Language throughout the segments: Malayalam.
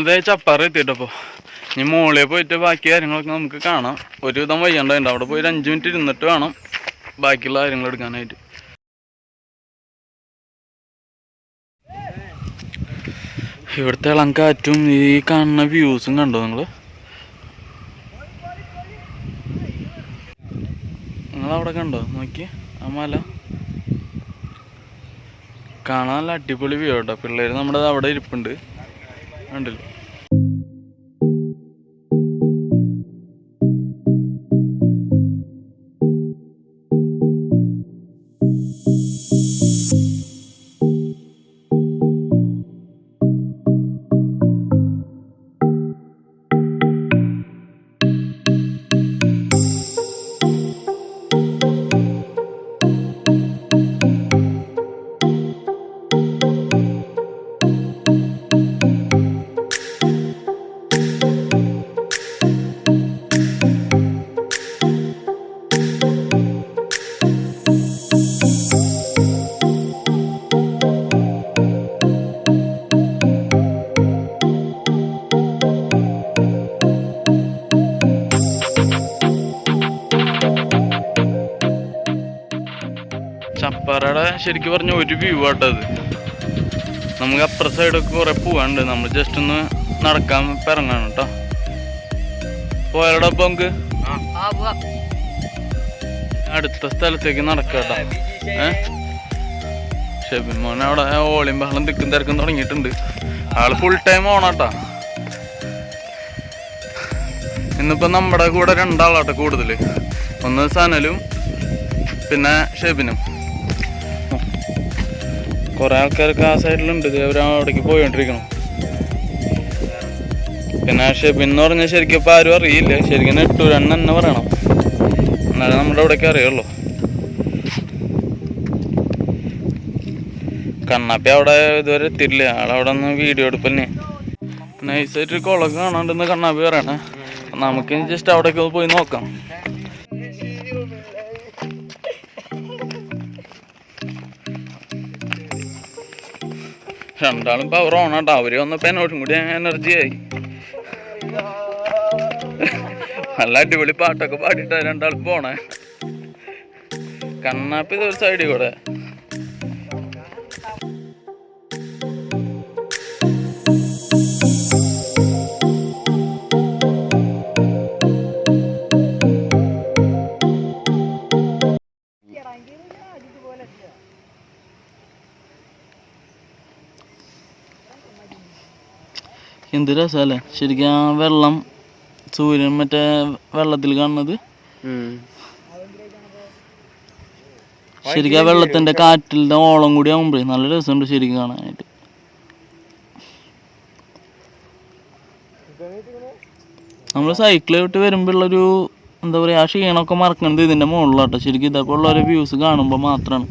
ഞങ്ങളിത് ചപ്പാറ എത്തിയിട്ടപ്പോൾ ഇനി മോളിൽ പോയിട്ട് ബാക്കി കാര്യങ്ങളൊക്കെ നമുക്ക് കാണാം. ഒരുവിധം വയ്യണ്ടായിട്ടുണ്ട് അവിടെ പോയി ഒരു അഞ്ച് മിനിറ്റ് ഇരുന്നിട്ട് വേണം ബാക്കിയുള്ള കാര്യങ്ങൾ എടുക്കാനായിട്ട്. ഇവിടുത്തെ ഇളം കാറ്റും ഈ കാണുന്ന വ്യൂസും കണ്ടോ നിങ്ങൾ നിങ്ങളവിടെ കണ്ടോ? നോക്കി ആ മല. കാണാൻ നല്ല അടിപൊളി വ്യൂ കേട്ടോ പിള്ളേര് നമ്മുടെ അവിടെ ഇരിപ്പുണ്ട്. കണ്ടില്ലേ? ശരിക്കും പറഞ്ഞ ഒരു വ്യൂ ആട്ടത് നമുക്ക് അപ്പുറ സൈഡൊക്കെ കുറെ പോവാണ്ട് നമ്മൾ ജസ്റ്റ് ഒന്ന് നടക്കാൻ ഇറങ്ങാണ് കേട്ടോ പോയാലോടൊപ്പം അപ്പൊ നമുക്ക്? അടുത്ത സ്ഥലത്തേക്ക് നടക്കാട്ടോ ഏ? ഷെബിൻ അവിടെ ഓളിയും ബഹളം തിക്കും തിരക്കും തുടങ്ങിയിട്ടുണ്ട്. ആൾ ഫുൾ ടൈം ഓണാട്ടാ ഇന്നിപ്പോ നമ്മുടെ കൂടെ രണ്ടാളാട്ടോ കൂടുതൽ. ഒന്ന് സനലും പിന്നെ ഷെബിനും. കുറെ ആൾക്കാരൊക്കെ ആ സൈഡിലുണ്ട്. അവർ അവിടേക്ക് പോയിക്കൊണ്ടിരിക്കണം പിന്നെ ഷെബിൻ എന്ന് പറഞ്ഞാൽ ശരിക്കും ഇപ്പം ആരും അറിയില്ല. ശരിക്കും നെട്ടൂരെണ്ണ തന്നെ പറയണം. എന്നാലും നമ്മുടെ അവിടേക്ക് അറിയുള്ളൂ. കണ്ണാപ്പി അവിടെ ഇതുവരെ എത്തിയില്ല ആളവിടെ ഒന്ന് വീഡിയോ എടുപ്പന്നെ നൈസായിട്ട് കുളം കാണാണ്ടെന്ന് കണ്ണാപ്പി പറയണേ. നമുക്ക് ജസ്റ്റ് അവിടേക്ക് പോയി നോക്കാം. രണ്ടാളും പവർ ഓണാട്ടോ അവർ വന്നപ്പോ എന്നോടും കൂടി എനർജി ആയി നല്ല അടിപൊളി പാട്ടൊക്കെ പാടിട്ടാ രണ്ടാളും പോണേ കണ്ണാപ്പി ഒരു സൈഡിൽ കൂടെ എന്ത് രസമല്ലേ ശരിക്കും ആ വെള്ളം സൂര്യൻ മറ്റേ വെള്ളത്തിൽ കാണുന്നത്. ശരിക്കും ആ വെള്ളത്തിന്റെ കാറ്റിലെ ഓളം കൂടി ആകുമ്പോഴേ നല്ല രസമുണ്ട് ശരിക്കും കാണാനായിട്ട്. നമ്മൾ സൈക്കിൾ വിട്ട് വരുമ്പോഴുള്ളൊരു എന്താ പറയുക ആ ക്ഷീണമൊക്കെ മറക്കണത് ഇതിന്റെ മുകളിലാട്ടോ. ശരിക്കും ഇതൊക്കെ ഉള്ള ഒരു വ്യൂസ് കാണുമ്പോൾ മാത്രമാണ്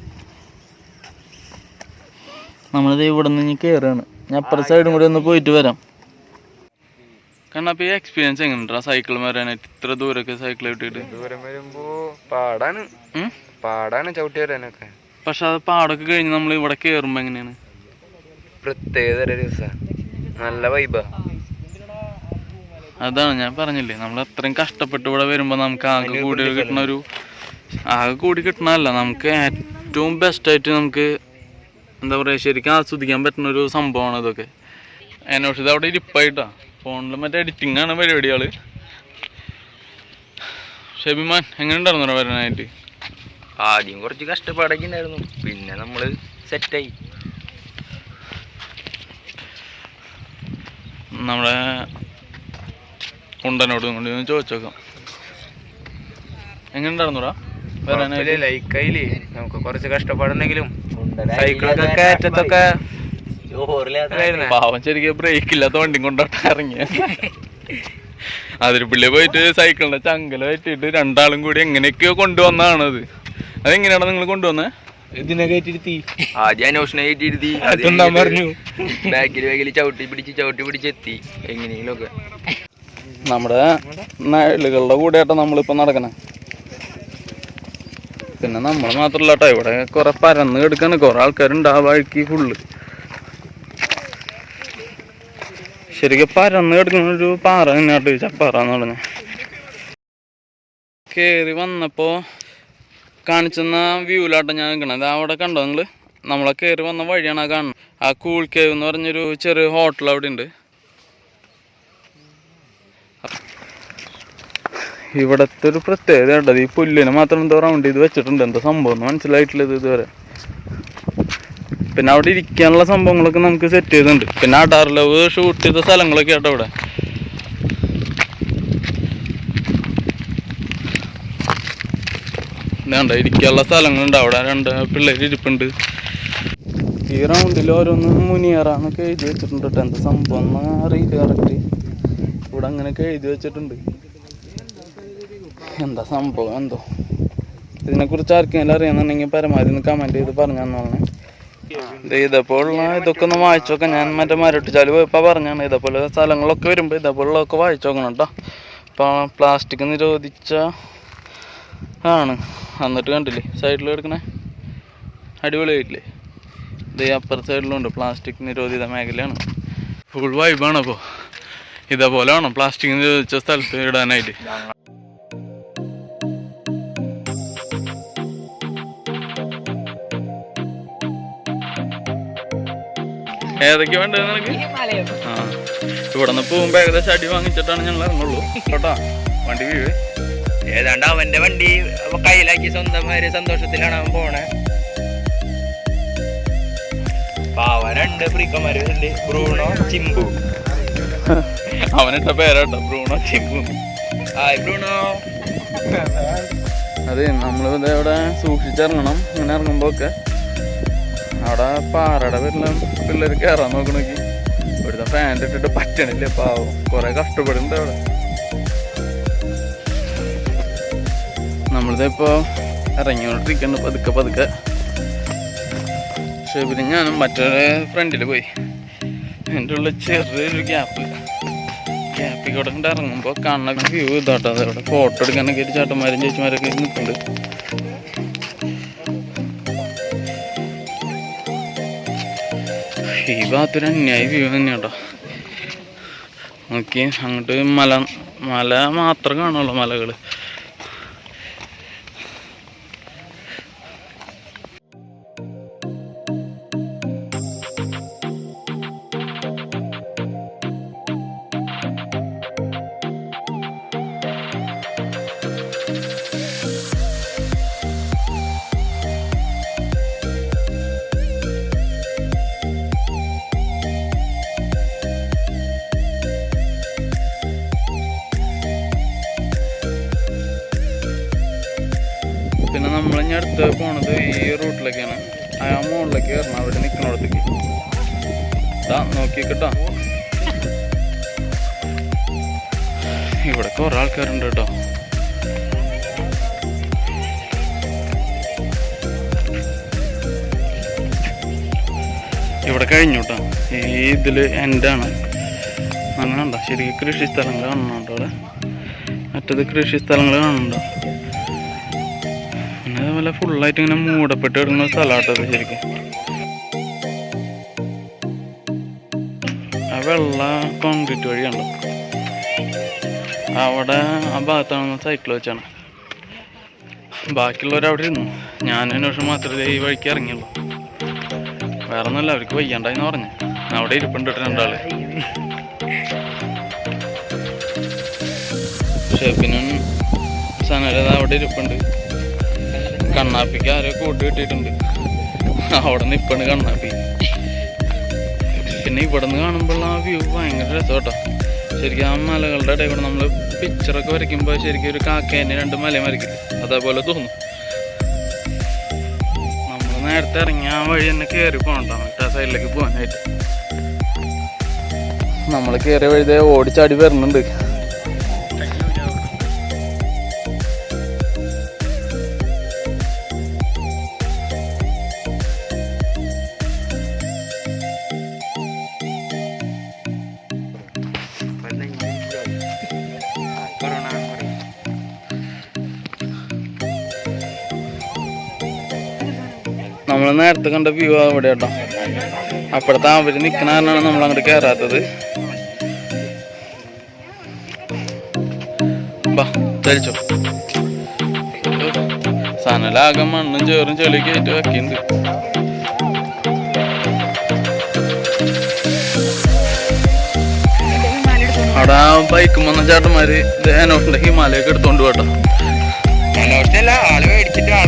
നമ്മളിത് ഇവിടെ നിന്ന് കയറുകയാണ് ഞാൻ അപ്പുറ സൈഡും കൂടി ഒന്ന് പോയിട്ട് വരാം. കാരണം അപ്പൊ ഈ എക്സ്പീരിയൻസ് എങ്ങനെയുണ്ടാ? സൈക്കിൾ വരാനായിട്ട് ഇത്ര ദൂരൊക്കെ സൈക്കിൾ ഇട്ടിട്ട് ദൂരം വരുമ്പോ പാടാണ്? പാടാണ് ചവിട്ടി വരാനൊക്കെ. പക്ഷെ അത് പാടൊക്കെ കഴിഞ്ഞ് നമ്മൾ ഇവിടെ കേറുമ്പോ എങ്ങനെയാണ്? പ്രത്യേക നല്ല വൈബാ അതാണ് ഞാൻ പറഞ്ഞില്ലേ നമ്മൾ അത്രയും കഷ്ടപ്പെട്ട് ഇവിടെ വരുമ്പോൾ നമുക്ക് ആകെ കൂടി കിട്ടുന്ന ഒരു ആകെ കൂടി കിട്ടണമല്ല നമുക്ക് ഏറ്റവും ബെസ്റ്റായിട്ട് നമുക്ക് എന്താ പറയുക ശരിക്കും ആസ്വദിക്കാൻ പറ്റുന്ന ഒരു സംഭവമാണ് ഇതൊക്കെ. എന്നോട് ഇത് അവിടെ ഇരിപ്പായിട്ടാ? ഫോണിൽ മറ്റേ എഡിറ്റിംഗ് ആണ് പരിപാടികൾ ഷെബിമാൻ എങ്ങനെ ഉണ്ടായിരുന്നു വരാനായിട്ട്? ആദ്യം കുറച്ച് കഷ്ടപ്പാടൊക്കെ ഉണ്ടായിരുന്നു. പിന്നെ നമ്മൾ സെറ്റായി നമ്മളെ ഉണ്ടനോട് കൊണ്ട് ചോദിച്ചോക്കാം എങ്ങനെ ഉണ്ടായിരുന്നുടാ വരാനായിട്ട്? ലൈക്കായില്ലേ നമുക്ക് കുറച്ച് കഷ്ടപ്പാടുണ്ടെങ്കിലും സൈക്കിളൊക്കെ കയറ്റത്തൊക്കെ. പാവം ശരിക്കും ബ്രേക്ക് ഇല്ലാത്ത വണ്ടി കൊണ്ടോട്ട് ഇറങ്ങിയ. പിള്ളേ പോയിട്ട് സൈക്കിളിന്റെ ചങ്കല പറ്റിയിട്ട് രണ്ടാളും കൂടി എങ്ങനെയൊക്കെയോ കൊണ്ടുവന്നതാണത് അതെങ്ങനെയാണ് നിങ്ങൾ കൊണ്ടുവന്നേ? ഇതിനെ കയറ്റിരുത്തി ആദ്യം അന്വേഷണം കയറ്റിരുത്തി പറഞ്ഞു. ബാക്കിൽ ബാക്കിൽ ചവിട്ടി പിടിച്ച് ചവിട്ടി പിടിച്ച് എത്തി. എങ്ങനെയെങ്കിലും ഒക്കെ നമ്മുടെ നഴലുകളുടെ കൂടെയാട്ടോ നമ്മളിപ്പോ നടക്കണേ. പിന്നെ നമ്മൾ മാത്രല്ലാട്ടോ ഇവിടെ കുറെ പരന്ന് കിടക്കാണ്. കുറെ ആൾക്കാരുണ്ട് ആ വഴിക്ക് ഫുള്ള് ശരിക്കും പരന്ന് കിടക്കുന്ന ഒരു പാറ തന്നെയാട്ട് ചപ്പാറ എന്ന് പറഞ്ഞു. കേറി വന്നപ്പോ കാണിച്ചെന്ന വ്യൂവിലാട്ടം ഞാൻ നിൽക്കണത് അവിടെ കണ്ടോ നിങ്ങൾ? നമ്മളെ കയറി വന്ന വഴിയാണ് കാണുന്നത്. ആ കൂൾ കേവ് എന്ന് പറഞ്ഞൊരു ചെറിയ ഹോട്ടൽ അവിടെ ഉണ്ട്. ഇവിടത്തെ ഒരു പ്രത്യേകത ഉണ്ടത് ഈ പുല്ലിന് മാത്രം എന്തോ റൗണ്ട് ചെയ്ത് വെച്ചിട്ടുണ്ട്. എന്താ സംഭവം മനസ്സിലായിട്ടില്ല ഇത് ഇതുവരെ. പിന്നെ അവിടെ ഇരിക്കാനുള്ള സംഭവങ്ങളൊക്കെ നമുക്ക് സെറ്റ് ചെയ്തിട്ടുണ്ട്. പിന്നെ അടാർ ലവ് ഷൂട്ട് ചെയ്ത സ്ഥലങ്ങളൊക്കെ ആട്ടോ ഇവിടെ വേണ്ട ഇരിക്കാനുള്ള സ്ഥലങ്ങളുണ്ട്. അവിടെ രണ്ട് പിള്ളേർ ഇരിപ്പുണ്ട്. ഈ റൗണ്ടിൽ ഓരോന്ന് മുനിയറാന്നൊക്കെ എഴുതി വെച്ചിട്ടുണ്ട് കേട്ടോ എന്താ സംഭവം എന്ന് അറിയില്ല കറക്റ്റ് ഇവിടെ അങ്ങനെയൊക്കെ എഴുതി വെച്ചിട്ടുണ്ട്. എന്താ സംഭവം എന്തോ? ഇതിനെക്കുറിച്ച് ആർക്കെങ്കിലും അറിയാന്നുണ്ടെങ്കിൽ പരമാവധി ഒന്ന് കമന്റ് ചെയ്ത് പറഞ്ഞു തന്നോളെ ഇതേപോലുള്ള ഇതൊക്കെ ഒന്ന് വായിച്ചോക്കെ. ഞാൻ മറ്റേ മരട്ടിച്ചാൽ പോയപ്പോൾ പറഞ്ഞാണ് ഇതേപോലെ സ്ഥലങ്ങളൊക്കെ വരുമ്പോൾ ഇതേപോലുള്ളതൊക്കെ വായിച്ചു നോക്കണം കേട്ടോ. ഇപ്പോൾ പ്ലാസ്റ്റിക് നിരോധിച്ച ആണ്. എന്നിട്ട് കണ്ടില്ലേ? സൈഡിൽ എടുക്കണേ അടിപൊളിയായിട്ടില്ലേ ഇത് അപ്പുറത്തെ അപ്പുറ സൈഡിലുണ്ട് പ്ലാസ്റ്റിക് നിരോധിത മേഖലയാണ്. ഫുൾ വൈബാണ് അപ്പോൾ ഇതേപോലെ വേണം പ്ലാസ്റ്റിക് നിരോധിച്ച സ്ഥലത്ത് ഇടാനായിട്ട്. ഏതൊക്കെ വേണ്ടത് നിനക്ക്? ആ. ഇവിടെ നിന്ന് പോകുമ്പോ ഏകദേശം അടി വാങ്ങിച്ചിട്ടാണ് ഞങ്ങൾ ഇറങ്ങുള്ളൂ. കേട്ടോ? വണ്ടി വീഴ്. ഏതാണ്ട് അവന്റെ വണ്ടി കയ്യിലാക്കി സ്വന്തമായൊരു സന്തോഷത്തിലാണ് അവൻ പോണേ. പാവ രണ്ട് ബ്രൂണോ ചിമ്പു. അവനിട്ട പേരാട്ടോ ബ്രൂണോ ചിമ്പു. Hi Bruno. അതെ നമ്മളിവിടെ ഇവിടെ സൂക്ഷിച്ചിറങ്ങണം. ഇങ്ങനെ ഇറങ്ങുമ്പോ ഒക്കെ അവിടെ പാറയുടെ പേരിലും പിള്ളേർ കയറാൻ നോക്കണെങ്കിൽ ഇവിടുത്തെ പാന്റ് ഇട്ടിട്ട് പറ്റണില്ല പാവം. കുറെ കഷ്ടപ്പെടുന്നുണ്ട് അവിടെ. നമ്മളിത് ഇപ്പോൾ ഇറങ്ങിക്കൊണ്ടിരിക്കുന്നു പതുക്കെ പതുക്കെ. പക്ഷെ പിന്നെ ഞാനും മറ്റൊരു ഫ്രണ്ടിൽ പോയി. എന്റെ ഉള്ളിൽ ചെറിയൊരു ഗ്യാപ്പ് ഗ്യാപ്പിൽ കൂടെ ഇറങ്ങുമ്പോൾ കാണുന്ന വ്യൂ ഇതാട്ടോ. അതവിടെ ഫോട്ടോ എടുക്കാനൊക്കെ ചേട്ടന്മാരും ചേച്ചിമാരൊക്കെ നിൽക്കുന്നുണ്ട് ഈ അന്യായ വ്യൂ തന്നെയാട്ടോ നോക്കി അങ്ങോട്ട് മല മല മാത്രം കാണുള്ളൂ മലകൾ നമ്മളിനി അടുത്ത് പോണത് ഈ റൂട്ടിലേക്കാണ്. ആ മുകളിലേക്ക് കയറണം അവിടെ നിൽക്കണോടത്തേക്ക് ഇതാ നോക്കി കേട്ടോ ഇവിടെ കുറെ ആൾക്കാരുണ്ട് കേട്ടോ ഇവിടെ കഴിഞ്ഞു കേട്ടോ ഈ ഇതിൽ എന്റെ ആണ് അങ്ങനെ ഉണ്ടോ? ശരിക്കും കൃഷി സ്ഥലങ്ങൾ കാണുന്നുണ്ടോ അവിടെ? മറ്റത് കൃഷി സ്ഥലങ്ങൾ കാണുന്നുണ്ടോ? അതേപോലെ ഫുള്ളായിട്ട് ഇങ്ങനെ മൂടപ്പെട്ട് കിടക്കുന്ന സ്ഥലമാട്ടത് ശരിക്കും. ആ വെള്ള കോൺക്രീറ്റ് വഴിയുണ്ട് അവിടെ ആ ഭാഗത്താണ് സൈക്കിൾ വെച്ചാണ്. ബാക്കിയുള്ളവർ അവിടെ ഇരുന്നു. ഞാൻ അന്വേഷണം മാത്രമേ ഈ വഴിക്ക് ഇറങ്ങിയുള്ളൂ. വേറെ ഒന്നുമില്ല അവർക്ക് വയ്യണ്ടായിന്ന് പറഞ്ഞു. അവിടെ ഇരിപ്പുണ്ട് രണ്ടാൾ. ഷെഫിനും സനരത അവിടെ ഇരിപ്പുണ്ട്. കണ്ണാപ്പിക്ക് ആരോ കൂട്ടി കിട്ടിയിട്ടുണ്ട്. അവിടെ നിൽപ്പണ് കണ്ണാപ്പി. പിന്നെ ഇവിടെ നിന്ന് കാണുമ്പോൾ ആ വ്യൂ ഭയങ്കര രസം കേട്ടോ. ശരിക്കും ആ മലകളുടെ ഇടയിൽ കൂടെ നമ്മൾ പിക്ചറൊക്കെ വരയ്ക്കുമ്പോൾ ശരിക്കും ഒരു കാക്കേനെ രണ്ട് മലയും വരയ്ക്കും. അതേപോലെ തോന്നും. നമ്മൾ നേരത്തെ ഇറങ്ങി ആ വഴി തന്നെ കയറി പോകണ്ട മറ്റേ സൈഡിലേക്ക് പോകാനായിട്ട്. നമ്മൾ കയറിയ വഴുതേ ഓടിച്ചാടി വരുന്നുണ്ട്. നമ്മൾ നേരത്തെ കണ്ട വ്യൂ അവിടെ കേട്ടോ. അപ്പോഴത്തെ അവർ നിൽക്കണ കാരണമാണ് നമ്മൾ അങ്ങോട്ട് കയറാത്തത് ചലിച്ചോ സനലാകെ മണ്ണും ചേറും ചെളി കയറ്റി വെക്കുന്നുണ്ട് അവിടെ ആ ബൈക്ക് വന്ന ചേട്ടന്മാര് ഹിമാലയൊക്കെ എടുത്തോണ്ട് പോട്ടോ. ആൾ മേടിച്ചിട്ട് ആൾ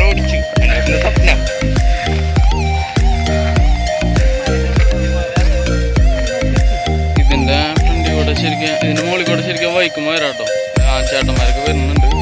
ഇതിന്റെ ഫ്രണ്ടിൽ കൂടെ ശരിക്കും ഇതിന്റെ മുകളിൽ കൂടെ ശരിക്കും ബൈക്കും വരാട്ടോ. ആ ചേട്ടന്മാരൊക്കെ വരുന്നുണ്ട്.